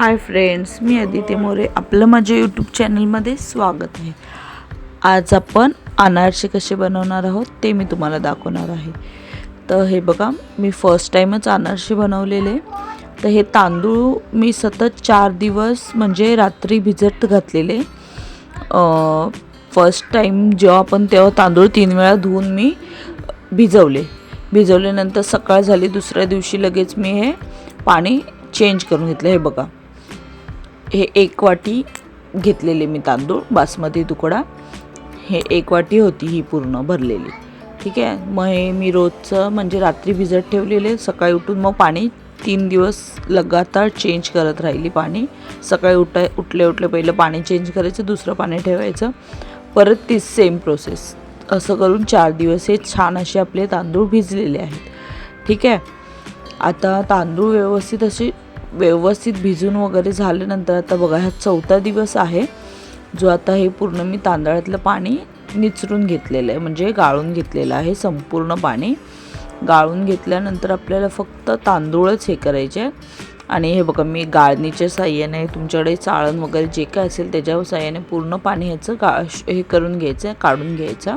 हाय friends मी अदिती मोरे. आपलं माझ्या यूट्यूब चॅनलमध्ये स्वागत आहे. आज आपण अनारसे कसे बनवणार आहोत ते मी तुम्हाला दाखवणार आहे. तर हे बघा मी फर्स्ट टाईमच अनारसे बनवलेले. तर हे तांदूळ मी सतत चार दिवस म्हणजे रात्री भिजत घातलेले. फर्स्ट टाईम जेव्हा आपण तेव्हा तांदूळ तीन वेळा धुवून मी भिजवले. भिजवल्यानंतर सकाळ झाली दुसऱ्या दिवशी लगेच मी हे पाणी चेंज करून घेतलं. हे बघा. हे एक वाटी घेतलेले मी तांदूळ बासमती तुकडा. हे एक वाटी होती ही पूर्ण भरलेली. ठीक आहे? मग हे मी रोजचं म्हणजे रात्री भिजत ठेवलेले. सकाळी उठून मग पाणी तीन दिवस लगातार चेंज करत राहिली पाणी. सकाळी उठाय उठले उठले पहिलं पाणी चेंज करायचं दुसरं पाणी ठेवायचं. परत तीच सेम प्रोसेस असं करून चार दिवस हे छान असे आपले तांदूळ भिजलेले आहेत. ठीक आहे? आता तांदूळ व्यवस्थित असे व्यवस्थित भिजून वगैरे झाल्यानंतर आता बघा हा चौथा दिवस आहे जो आता हे पूर्ण मी तांदळातलं पाणी निचरून घेतलेलं आहे. म्हणजे गाळून घेतलेलं आहे संपूर्ण पाणी. गाळून घेतल्यानंतर आपल्याला फक्त तांदूळच हे करायचे. आणि हे बघा मी गाळणीच्या साह्याने तुमच्याकडे चाळण वगैरे जे काय असेल त्याच्या साह्याने पूर्ण पाणी ह्याचं गा हे करून घ्यायचं आहे काढून घ्यायचं.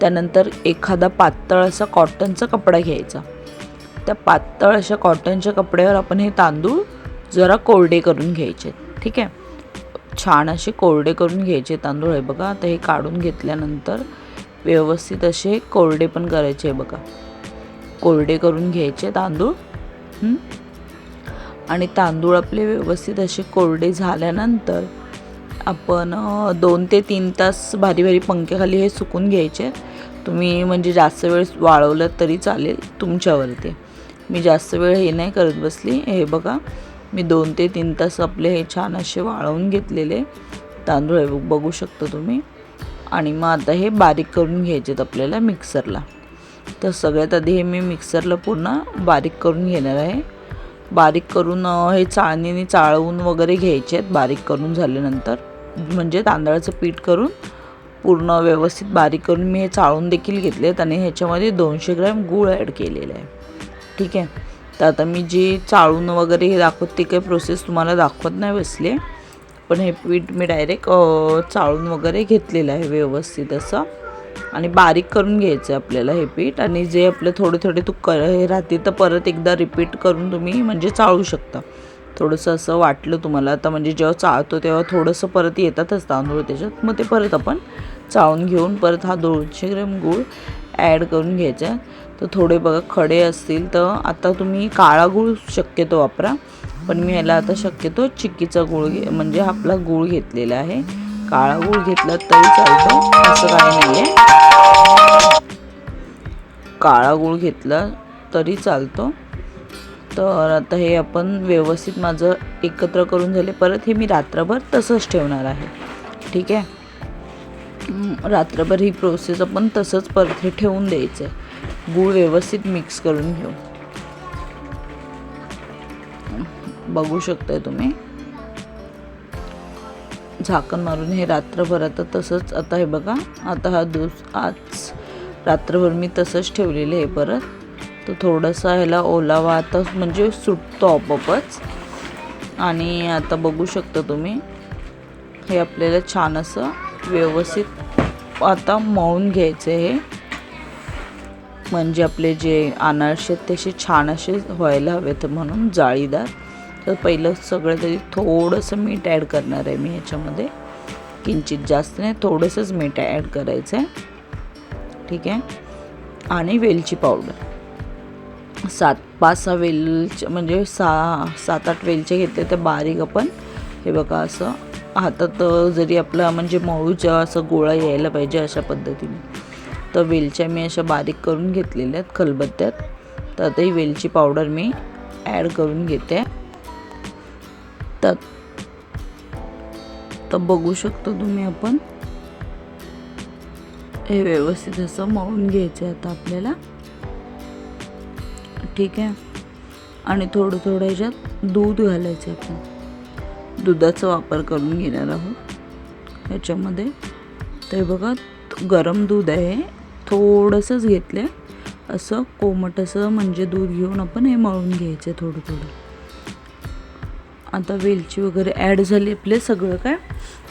त्यानंतर एखादा पातळ असा कॉटनचा कपडा घ्यायचा. त्या पातळ अशा कॉटनच्या कपड्यावर आपण हे तांदूळ जरा कोरडे करून घ्यायचे ठीक आहे? छान असे कोरडे करून घ्यायचे तांदूळ. आहे बघा आता हे काढून घेतल्यानंतर व्यवस्थित असे कोरडे पण करायचे आहे बघा. कोरडे करून घ्यायचे तांदूळ. आणि तांदूळ आपले व्यवस्थित असे कोरडे झाल्यानंतर आपण दोन ते तीन तास भारी भारी पंख्याखाली हे सुकून घ्यायचे. तुम्ही म्हणजे जास्त वेळ वाळवलं तरी चालेल तुमच्यावरती. मी जास्त वेळ हे नाही करत बसली. हे बघा मी दोन ते तीन तास आपले हे छान असे वाळवून घेतलेले तांदूळ हे बघू शकता तुम्ही. आणि मग आता हे बारीक करून घ्यायचेत आपल्याला मिक्सरला. तर सगळ्यात आधी हे मी मिक्सरला पूर्ण बारीक करून घेणार आहे. बारीक करून हे चाळणीने चाळवून वगैरे घ्यायचे आहेत बारीक करून झाल्यानंतर. म्हणजे तांदळाचं पीठ करून पूर्ण व्यवस्थित बारीक करून मी हे चाळून देखील घेतले आहेत आणि ह्याच्यामध्ये दोनशे ग्रॅम गूळ ॲड केलेलं आहे. ठीक आहे. तर आता मी जे चाळून वगैरे हे दाखवत ते काही प्रोसेस तुम्हाला दाखवत नाही बसले. पण हे पीठ मी डायरेक्ट चाळून वगैरे घेतलेलं आहे व्यवस्थित असं. आणि बारीक करून घ्यायचं आहे आपल्याला हे पीठ. आणि जे आपलं थोडे थोडे तू कर हे राहते तर परत एकदा रिपीट करून तुम्ही म्हणजे चाळू शकता. थोडंसं असं वाटलं तुम्हाला. आता म्हणजे जेव्हा चाळतो तेव्हा थोडंसं परत येतातच तांदूळ त्याच्यात. मग ते परत आपण चाळून घेऊन परत हा दोनशे ग्रॅम गूळ ॲड करून घ्यायचा. तर थोडे बघा खडे असतील तर आता तुम्ही काळा गूळ शक्यतो वापरा. पण मी ह्याला आता शक्यतो चिक्कीचा गूळ घे म्हणजे आपला गूळ घेतलेला आहे. काळा गूळ घेतला तरी चालतो असं काही नाही आहे काळा गूळ घेतला तरी चालतो. तर आता हे आपण व्यवस्थित माझं एकत्र करून झाले. परत हे मी रात्रभर तसंच ठेवणार आहे. ठीक आहे? रात्रभर ही प्रोसेस आपण तसंच परत ठेवून द्यायचं आहे गूळ व्यवस्थित मिक्स करून घेऊ. बघू शकताय तुम्ही. झाकण मारून हे रात्रभर आता तसंच आता हे बघा आता हा दिवस आज. रात्रभर मी तसंच ठेवलेलं आहे परत. तर थोडंसं ह्याला ओलावा आता म्हणजे सुटतो आपोआपच. आणि आता बघू शकता तुम्ही हे आपल्याला छान असं व्यवस्थित आता मळून घ्यायचे हे. म्हणजे आपले जे अनारसे तसे छान असे व्हायला हवेत म्हणून जाळीदार. तर पहिलं सगळं तरी थोडंसं मीठ ॲड करणार आहे मी ह्याच्यामध्ये. किंचित जास्त नाही थोडंसंच मीठ ॲड करायचं आहे. ठीक आहे? आणि वेलची पावडर सात पाच सहा वेलचे म्हणजे सहा सात आठ वेलचे घेतले तर बारीक आपण. हे बघा असं हातात जरी आपला म्हणजे मऊच्या असं गोळा यायला पाहिजे अशा पद्धतीने. तर वेलच्या मी अशा बारीक करून घेतलेल्या आहेत खलबत्त्यात. तर आता ही वेलची पावडर मी ॲड करून घेते. तर तर बघू शकतो तुम्ही आपण. हे व्यवस्थित असं मळून घ्यायचं आहे आता आपल्याला. ठीक आहे. आणि थोडं थोडं ह्याच्यात दूध घालायचं आहे आपण. दुधाचा वापर करून घेणार आहोत. ह्याच्यामध्ये तर बघा गरम दूध आहे. थोडंसंच घेतलं आहे असं कोमट असं म्हणजे दूध घेऊन आपण हे मळून घ्यायचं थोडं थोडं आता वेलची वगैरे ॲड झाली आपले सगळं काय?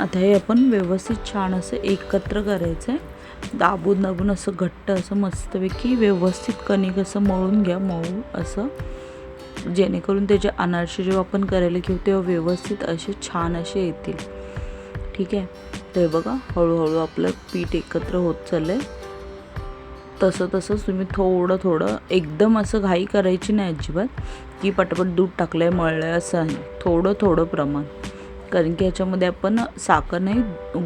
आता हे आपण व्यवस्थित छान असं एकत्र करायचं आहे. दाबून दाबून असं घट्ट असं मस्तपैकी व्यवस्थित कणिक असं मळून घ्या मऊ असं. जेणेकरून त्याचे अनारसे जेव्हा आपण करायला घेऊ तेव्हा व्यवस्थित असे छान असे येतील. ठीक आहे? तर हे बघा हळूहळू आपलं पीठ एकत्र होत चाललं आहे तसं तसंच तुम्ही थोडं थोडं एकदम असं घाई करायची नाही अजिबात की पटापट दूध टाकलं आहे मळलं आहे. असं नाही थोडं थोडं प्रमाण. कारण की ह्याच्यामध्ये आपण साखर नाही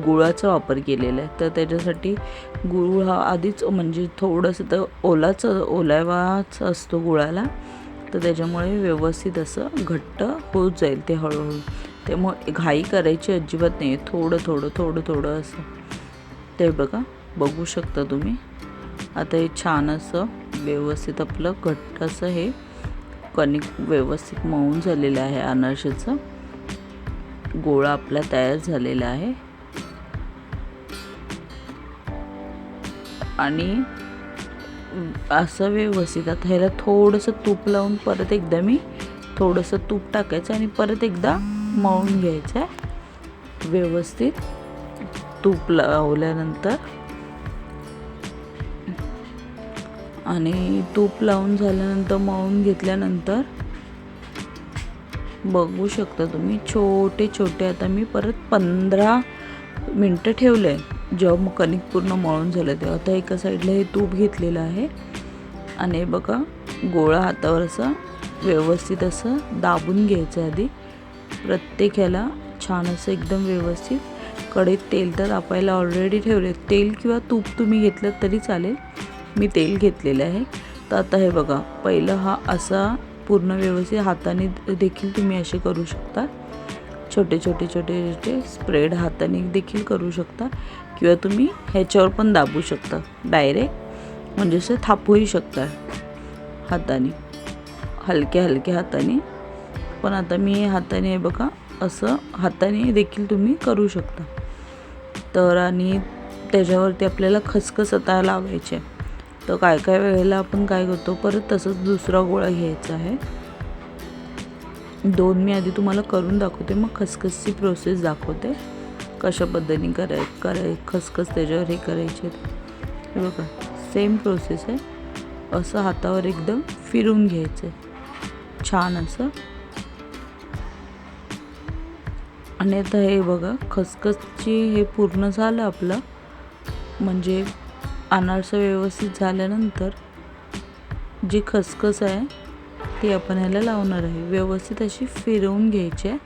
गुळाचा वापर केलेला आहे. तर त्याच्यासाठी गुळ हा आधीच म्हणजे थोडंसं तर ओलाच ओलावाच असतो गुळाला. तर त्याच्यामुळे व्यवस्थित असं घट्ट होत जाईल ते हळूहळू. त्यामुळे घाई करायची अजिबात नाही. आहे थोडं थोडं थोडं थोडं असं. ते बघा बघू शकता तुम्ही. आता हे छान असं व्यवस्थित आपलं घट्ट असं हे कणिक व्यवस्थित मऊन झालेलं आहे अनारशाचं. गोळा आपला तयार झालेला आहे. आणि असं व्यवस्थित आता ह्याला थोडंसं तूप लावून परत एकदा मी थोडंसं तूप टाकायचं आणि परत एकदा मळून घ्यायचं आहे व्यवस्थित तूप लावल्यानंतर. आणि तूप लावून झाल्यानंतर मळून घेतल्यानंतर बघू शकता तुम्ही छोटे छोटे आता मी परत पंधरा मिनटं ठेवलं आहे जेव्हा मग कणिक पूर्ण मळून झालं तेव्हा आता एका साईडला हे तूप घेतलेलं आहे. आणि हे बघा गोळा हातावर असं व्यवस्थित असं दाबून घ्यायचं आधी. प्रत्येक ह्याला छान असं एकदम व्यवस्थित. कढईत तेल तर तापायला ऑलरेडी ठेवले तेल किंवा तूप तुम्ही घेतलं तरी चालेल. मी तेल घेतलेलं आहे. तर आता हे बघा पहिलं हा असा पूर्ण व्यवस्थित हाताने देखील तुम्ही असे करू शकता. छोटे छोटे छोटे छोटे स्प्रेड हाताने देखील करू शकता. किंवा तुम्ही ह्याच्यावर पण दाबू शकता. डायरेक्ट म्हणजे असं थापूही शकता हाताने. हलक्या हलक्या हाताने. पण आता मी हाताने बघा असं हाताने देखील तुम्ही करू शकता. तर आणि त्याच्यावरती आपल्याला खसखस आता लावायचे तर काय काय वेळेला आपण काय करतो परत तसंच दुसरा गोळा घ्यायचा आहे. दोन मी आधी तुम्हाला करून दाखवते मग खसखसची प्रोसेस दाखवते. कशा पद्धतीने कराय कराय खसखस त्याच्यावर हे करायचे हे बघा सेम प्रोसेस आहे. असं हातावर एकदम फिरून घ्यायचं आहे. छान असं. आणि आता हे बघा खसखसची हे पूर्ण झालं आपलं. म्हणजे अनारसं व्यवस्थित झाल्यानंतर जी खसखस आहे ती आपण ह्याला लावणार आहे. व्यवस्थित अशी फिरवून घ्यायची आहे.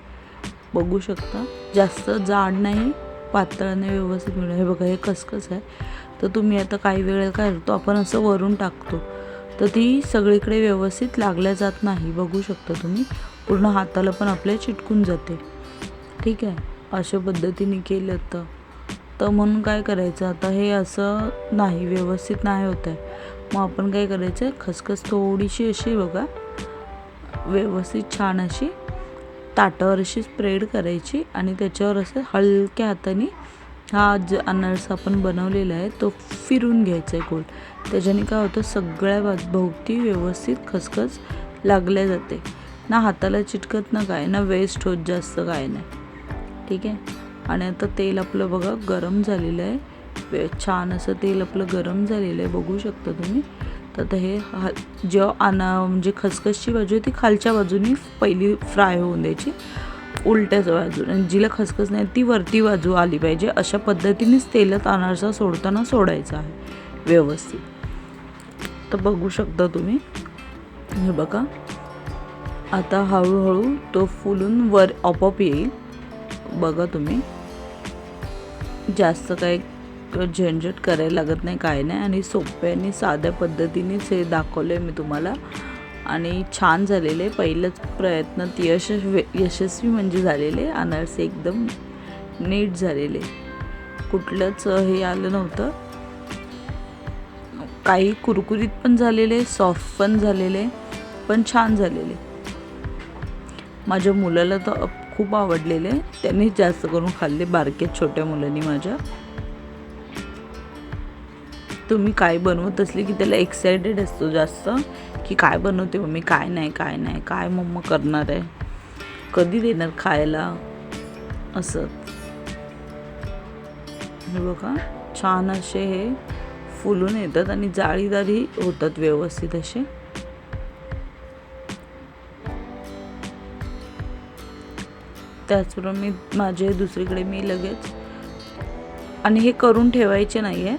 बघू शकता. जास्त जाड नाही पातळ नाही व्यवस्थित मिळणार. हे बघा हे खसखस आहे. तर तुम्ही आता काही वेळेला काय करतो आपण असं वरून टाकतो. तर ती सगळीकडे व्यवस्थित लागल्या जात नाही बघू शकता तुम्ही. पूर्ण हाताला पण आपल्या चिटकून जाते. ठीक आहे? अशा पद्धतीने केलं तर. तर म्हणून काय करायचं आता हे असं नाही व्यवस्थित नाही होत आहे. मग आपण काय करायचं खसखस थोडीशी अशी बघा व्यवस्थित छान अशी ताटावर अशी स्प्रेड करायची आणि त्याच्यावर असं हलक्या हाताने हा ज अनारसा आपण बनवलेला आहे तो फिरून घ्यायचा आहे गोल. त्याच्याने काय होतं सगळ्या बाज भोवती व्यवस्थित खसखस लागल्या जाते. ना हाताला चिटकत ना काय ना वेस्ट होत जास्त काय नाही. ठीक आहे? आणि आता तेल आपलं बघा गरम झालेलं आहे. छान असं तेल आपलं गरम झालेलं आहे बघू शकता तुम्ही. तर हे ह जेव्हा आणा म्हणजे खसखसची बाजू आहे ती खालच्या बाजूनी पहिली फ्राय होऊन द्यायची. उलट्याच बाजूने आणि जिला खसखस नाही ती वरती बाजू आली पाहिजे. अशा पद्धतीनेच तेलात अनारसा सोडताना सोडायचा आहे व्यवस्थित. तर बघू शकता तुम्ही. हे बघा. आता हळूहळू तो फुलून वर आपोआप येईल. बघा तुम्ही. जास्त काही झंझट करायला लागत नाही काय नाही. आणि सोप्याने साध्या पद्धतीनेच हे दाखवलं आहे मी तुम्हाला. आणि छान झालेले. पहिलंच प्रयत्नात यश यशस्वी म्हणजे झालेले. अनारसे एकदम नीट झालेले. कुठलंच हे आलं नव्हतं. काही कुरकुरीत पण झालेले सॉफ्ट पण झालेले पण छान झालेले. माझ्या मुलाला तर खूप आवडलेले. त्यांनी जास्त करून खाल्ले बारके छोट्या मुलांनी माझ्या. तुम्ही काय बनवत असले की त्याला एक्सायटेड असतो जास्त की काय बनवते मम्मी काय नाही काय नाही काय मम्मा करणार आहे? कधी देणार खायला? असं. हे बघा छान असे हे फुलून येतात आणि जाळीदारही होतात व्यवस्थित असे. त्याचबरोबर मी माझे दुसरीकडे मी लगेच आणि हे करून ठेवायचे नाही आहे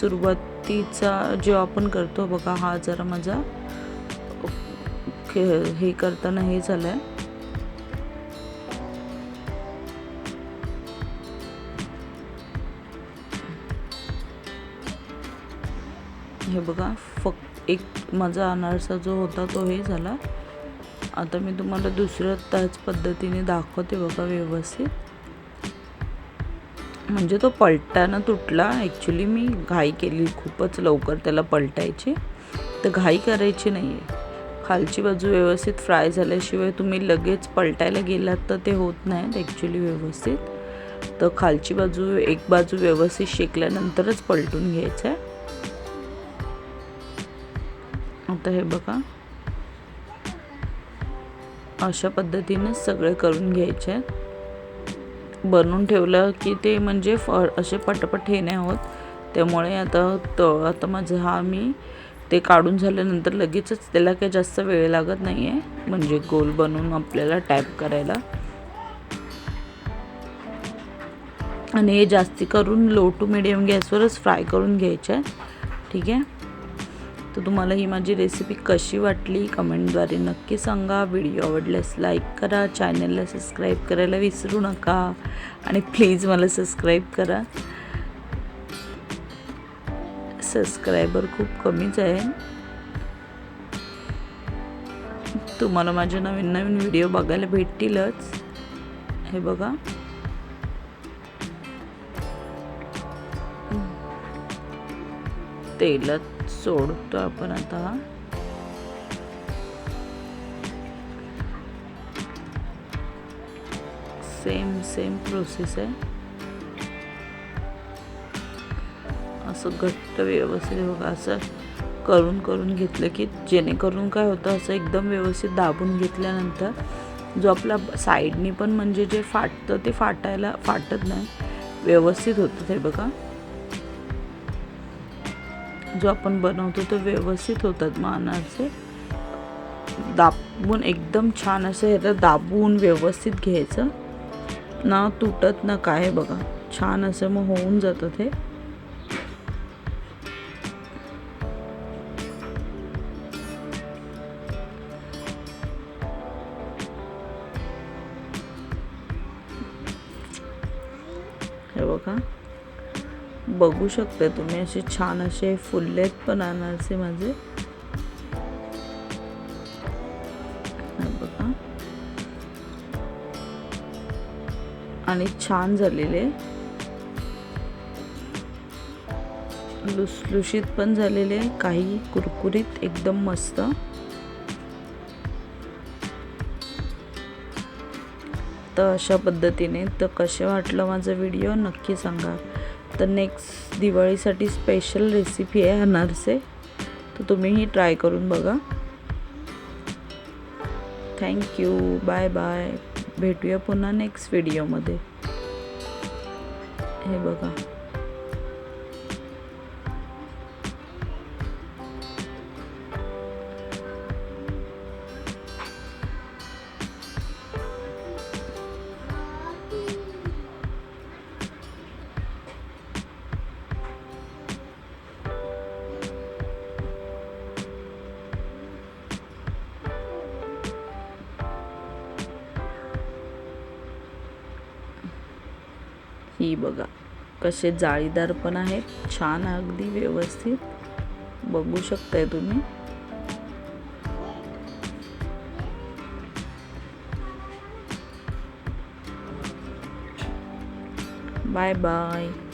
सुरुवातीचा जो आपण करतो बघा हा जरा माझा खे- हे करताना हे झालं आहे हे बघा फक्त एक माझा अनारसा जो होता तो हे झाला. आता मी तुम्हाला दुसऱ्या त्याच पद्धतीने दाखवते बघा व्यवस्थित. म्हणजे तो पलटाना तुटला. ॲक्च्युली मी घाई केली खूपच लवकर त्याला पलटायची. तर घाई करायची नाही आहे खालची बाजू व्यवस्थित फ्राय झाल्याशिवाय तुम्ही लगेच पलटायला गेलात तर ते होत नाहीत ॲक्च्युली व्यवस्थित. तर खालची बाजू एक बाजू व्यवस्थित शेकल्यानंतरच पलटून घ्यायचं आहे आता हे बघा. अशा पद्धतीने सगळे करून घ्यायचे आहेत बनवून ठेवलं की ते म्हणजे फ असे पटपट हे नाही होत. त्यामुळे आता त आता माझं हा मी ते काढून झाल्यानंतर लगेचच त्याला काही जास्त वेळ लागत नाही आहे म्हणजे गोल बनवून आपल्याला टॅप करायला. आणि हे जास्ती करून लो टू मिडियम गॅसवरच फ्राय करून घ्यायचे. आहे ठीक आहे? तर तुम्हाला ही माझी रेसिपी कशी वाटली कमेंटद्वारे नक्की सांगा. व्हिडिओ आवडल्यास लाईक करा. चॅनलला सबस्क्राईब करायला विसरू नका. आणि प्लीज मला सबस्क्राईब करा. सबस्क्रायबर खूप कमीच आहे. तुम्हाला माझे नवीन नवीन व्हिडिओ बघायला भेटतीलच. हे बघा. तेलात सोडतो आपण आता. सेम सेम प्रोसेस आहे. असं घट्ट व्यवस्थित बघा असं करून करून घेतलं की जेणेकरून काय होतं असं एकदम व्यवस्थित दाबून घेतल्यानंतर जो आपला साईडनी पण म्हणजे जे फाटतं ते फाटायला फाटत नाही. व्यवस्थित होतं ते बघा. जो आपण बनवतो तो व्यवस्थित होतात मानाचे. दाबून एकदम छान असं ह्याला दाबून व्यवस्थित घ्यायचं. ना तुटत ना काय बघा. छान असं मग होऊन जातं ते. हे बघा. बघू शकता तुम्ही. असे छान असे फुललेत पण अनारसे माझे. बघा. आणि छान झालेले. लुसलुशीत पण झालेले. काही कुरकुरीत एकदम मस्त. तर अशा पद्धतीने तर कसे वाटलं माझा व्हिडिओ नक्की सांगा. तर नेक्स्ट दिवाळीसाठी स्पेशल रेसिपी आहे अनारसे. तर तुम्हीही ट्राय करून बघा. थँक्यू बाय बाय भेटूया पुन्हा नेक्स्ट व्हिडिओमध्ये हे बघा. ही बघा. कसे जाळीदार पण आहेत. छान अगदी व्यवस्थित. बघू शकताय तुम्ही. Bye bye.